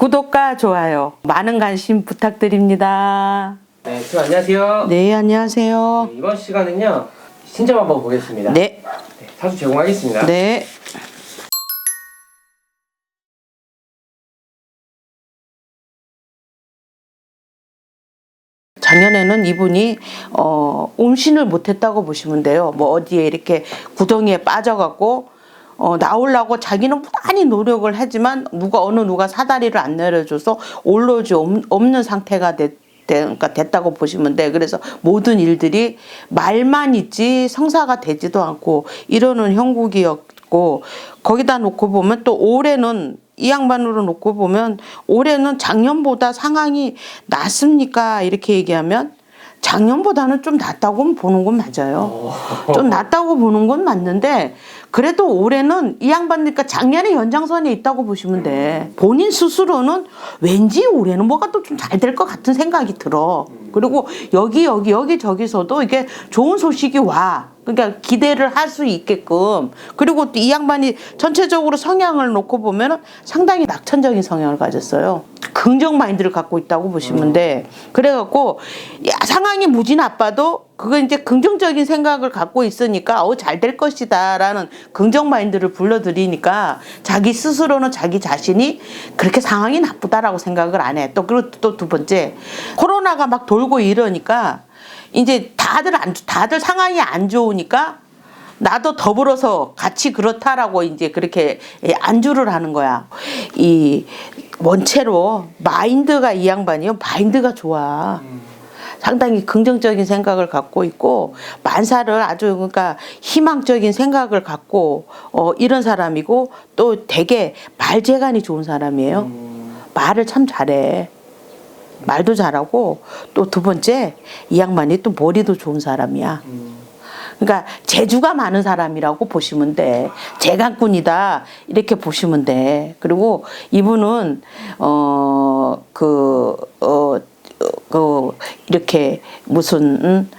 구독과 좋아요 많은 관심 부탁드립니다. 네, 선생님 안녕하세요. 네, 안녕하세요. 네, 이번 시간은요 신청 한번 보겠습니다. 네, 네, 사주 제공하겠습니다. 네. 작년에는 이분이 어, 음신을 못했다고 보시면 돼요. 뭐 어디에 이렇게 구덩이에 빠져갖고 어, 나오려고 자기는 많이 노력을 하지만 누가 어느 누가 사다리를 안 내려줘서 올라오지 없- 없는 상태가 됐. 그러니까 됐다고 보시면 돼. 그래서 모든 일들이 말만 있지 성사가 되지도 않고 이러는 형국이었고 거기다 놓고 보면 또 올해는 이 양반으로 놓고 보면 올해는 작년보다 상황이 낫습니까? 이렇게 얘기하면 작년보다는 좀 낫다고 보는 건 맞아요. 좀 낫다고 보는 건 맞는데 그래도 올해는 이 양반이니까 작년에 연장선에 있다고 보시면 돼. 본인 스스로는 왠지 올해는 뭐가 또 좀 잘 될 것 같은 생각이 들어. 그리고 여기 여기 여기 저기서도 이게 좋은 소식이 와. 그러니까 기대를 할 수 있게끔 그리고 또 이 양반이 전체적으로 성향을 놓고 보면은 상당히 낙천적인 성향을 가졌어요. 긍정 마인드를 갖고 있다고 보시면 돼. 그래갖고 야, 상황이 무지 나빠도 그거 이제 긍정적인 생각을 갖고 있으니까 어 잘 될 것이다라는 긍정 마인드를 불러들이니까 자기 스스로는 자기 자신이 그렇게 상황이 나쁘다라고 생각을 안 해. 또 그리고 또 두 번째 코로나가 막 돌고 이러니까 이제 다들 안 다들 상황이 안 좋으니까 나도 더불어서 같이 그렇다라고 이제 그렇게 예, 안주를 하는 거야. 이 원체로 마인드가 이 양반이요. 마인드가 좋아. 상당히 긍정적인 생각을 갖고 있고 만사를 아주 그러니까 희망적인 생각을 갖고 어 이런 사람이고 또 되게 말재간이 좋은 사람이에요. 말을 참 잘해. 말도 잘하고 또 두 번째 이 양반이 또 머리도 좋은 사람이야. 그러니까 재주가 많은 사람이라고 보시면 돼. 재간꾼이다 이렇게 보시면 돼. 그리고 이분은 어그어그 이렇게 무슨 음,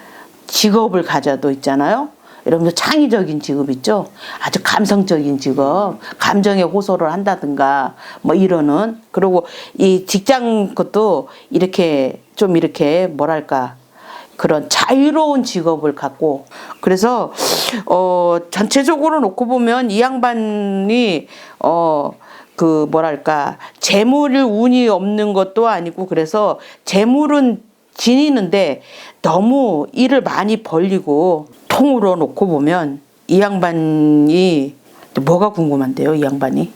직업을 가져도 있잖아요. 여러분들 창의적인 직업 있죠? 아주 감성적인 직업, 감정에 호소를 한다든가, 뭐 이러는. 그리고 이 직장 것도 이렇게 좀 이렇게 뭐랄까, 그런 자유로운 직업을 갖고 그래서 어 전체적으로 놓고 보면 이 양반이 어그 뭐랄까 재물을 운이 없는 것도 아니고 그래서 재물은 지니는데 너무 일을 많이 벌리고 통으로 놓고 보면 이 양반이 뭐가 궁금한데요 이 양반이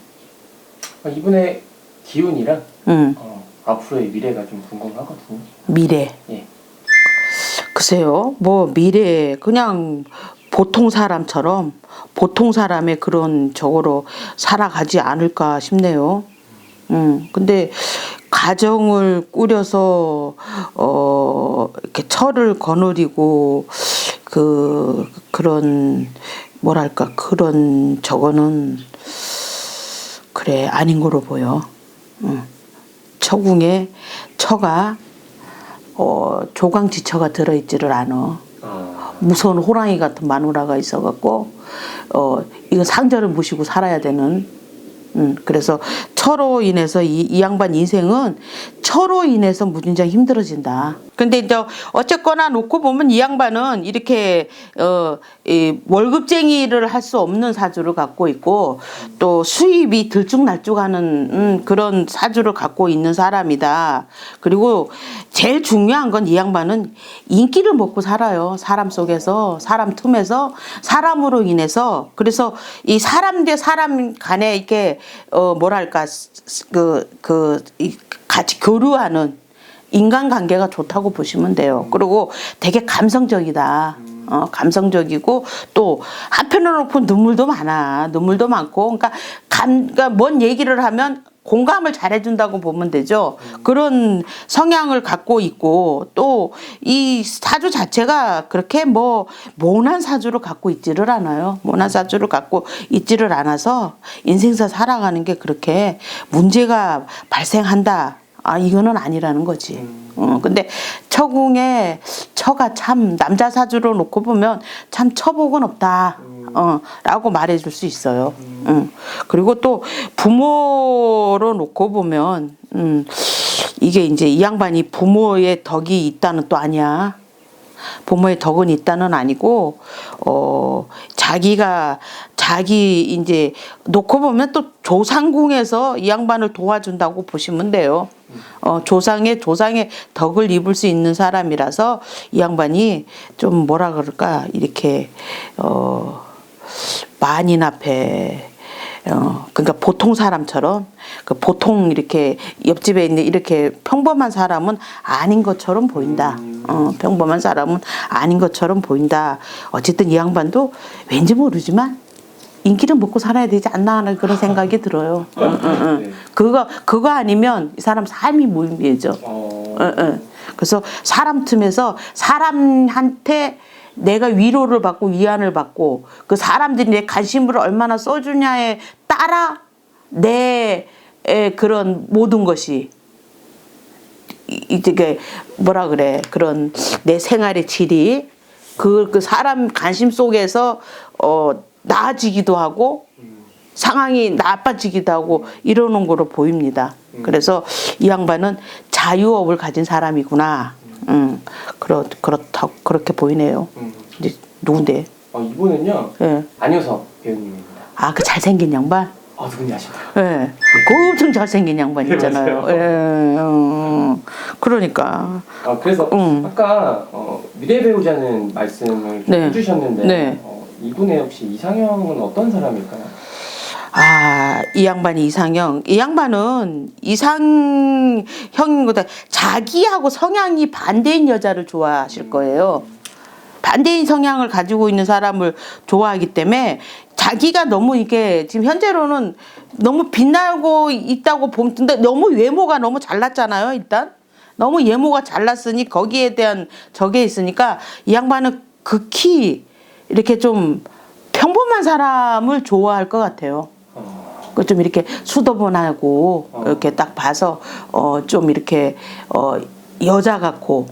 어, 이분의 기운이랑 음 어, 앞으로의 미래가 좀 궁금하거든요. 미래 예. 글쎄요, 뭐 미래 그냥 보통 사람처럼 보통 사람의 그런 저거로 살아가지 않을까 싶네요. 음, 근데 가정을 꾸려서 어 이렇게 철을 거느리고 그 그런 뭐랄까 그런 저거는 그래 아닌 거로 보여. 음. 처궁에 처가 어, 조강지처가 들어있지를 않아. 어, 무서운 호랑이 같은 마누라가 있어갖고 어 이거 상절을 무시고 살아야 되는. 음 그래서 처로 인해서 이, 이 양반 인생은 처로 인해서 무진장 힘들어진다. 근데 이제 어쨌거나 놓고 보면 이 양반은 이렇게 어 이 월급쟁이를 할 수 없는 사주를 갖고 있고 또 수입이 들쭉날쭉하는 음, 그런 사주를 갖고 있는 사람이다. 그리고 제일 중요한 건 이 양반은 인기를 먹고 살아요. 사람 속에서 사람 틈에서 사람으로 인해서 그래서 이 사람 대 사람 간에 이렇게 어 뭐랄까 그그 같이 교류하는 인간 관계가 좋다고 보시면 돼요. 그리고 되게 감성적이다. 어, 감성적이고 또 한편으로 놓고 눈물도 많아. 눈물도 많고 그러니까 감 그러니까 뭔 얘기를 하면 공감을 잘해준다고 보면 되죠. 그런 성향을 갖고 있고 또 이 사주 자체가 그렇게 뭐 모난 사주를 갖고 있지를 않아요. 모난 사주를 갖고 있지를 않아서 인생사 살아가는 게 그렇게 문제가 발생한다. 아 이거는 아니라는 거지. 어 근데 처궁에 처가 참 남자 사주로 놓고 보면 참 처복은 없다. 어 라고 말해줄 수 있어요. 음. 그리고 또 부모로 놓고 보면 음, 이게 이제 이 양반이 부모의 덕이 있다는 또 아니야. 부모의 덕은 있다는 아니고 어 자기가 자기 이제 놓고 보면 또 조상궁에서 이 양반을 도와준다고 보시면 돼요. 어 조상의 조상의 덕을 입을 수 있는 사람이라서 이 양반이 좀 뭐라 그럴까 이렇게 어 만인 앞에 어 그러니까 보통 사람처럼 그 보통 이렇게 옆집에 있는 이렇게 평범한 사람은 아닌 것처럼 보인다. 어 평범한 사람은 아닌 것처럼 보인다. 어쨌든 이 양반도 왠지 모르지만 인기를 먹고 살아야 되지 않나 하는 그런 생각이 들어요. 응, 응, 응. 네. 그거 그거 아니면 이 사람 삶이 무의미해져. 어, 예, 예. 그래서 사람 틈에서 사람한테 내가 위로를 받고 위안을 받고 그 사람들이 내 관심을 얼마나 써주냐에 따라 내 에, 그런 모든 것이 이- 이게 뭐라 그래 그런 내 생활의 질이 그, 그 사람 관심 속에서 어 나아지기도 하고 상황이 나빠지기도 하고 이러는 거로 보입니다. 그래서 이 양반은 자유업을 가진 사람이구나. 음, 그렇 그렇다 그렇게 보이네요. 음. 이제 누군데? 어, 이분은요 예. 안효섭 배우님입니다. 아, 그 잘생긴 양반? 아 누군지 아실까요? 예. 그 엄청 잘생긴 양반 네, 있잖아요. 맞아요. 예. 어, 그러니까. 아 그래서 음. 아까 어, 미래 배우자는 말씀을 좀 네. 해주셨는데 네. 어, 이분의 혹시 이상형은 어떤 사람일까요? 아, 이 양반이 이상형. 이 양반은 이상형인 것보다 자기하고 성향이 반대인 여자를 좋아하실 거예요. 반대인 성향을 가지고 있는 사람을 좋아하기 때문에 자기가 너무 이게 지금 현재로는 너무 빛나고 있다고 보면 근데 너무 외모가 너무 잘났잖아요, 일단. 너무 외모가 잘났으니 거기에 대한 저게 있으니까 이 양반은 극히 이렇게 좀 평범한 사람을 좋아할 것 같아요. 어, 그좀 이렇게 수더분하고 어. 이렇게 딱 봐서 어 좀 이렇게 어 여자 같고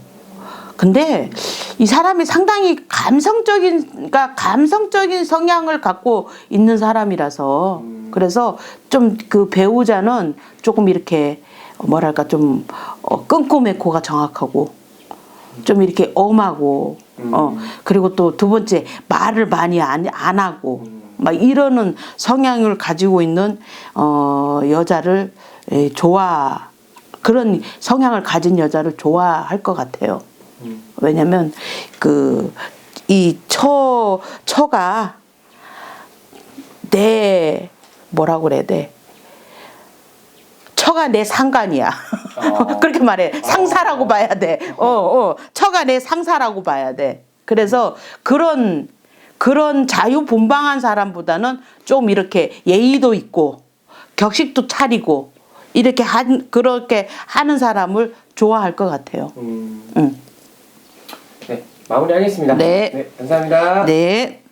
근데 이 사람이 상당히 감성적인 그러니까 감성적인 성향을 갖고 있는 사람이라서 음. 그래서 좀 그 배우자는 조금 이렇게 뭐랄까 좀 어, 끈꼬매코가 정확하고 좀 이렇게 엄하고 어 음. 그리고 또 두 번째 말을 많이 안, 안 하고 음. 막 이러는 성향을 가지고 있는 어 여자를 에, 좋아 그런 성향을 가진 여자를 좋아할 것 같아요. 음. 왜냐면 그 이 처 처가 내 뭐라고 그래야 돼? 처가 내 상관이야. 어. 그렇게 말해. 상사라고 봐야 돼. 어, 어. 내 상사라고 봐야 돼. 그래서 그런 그런 자유분방한 사람보다는 좀 이렇게 예의도 있고 격식도 차리고 이렇게 한 그렇게 하는 사람을 좋아할 것 같아요. 음. 응. 네 마무리하겠습니다. 네. 네 감사합니다. 네.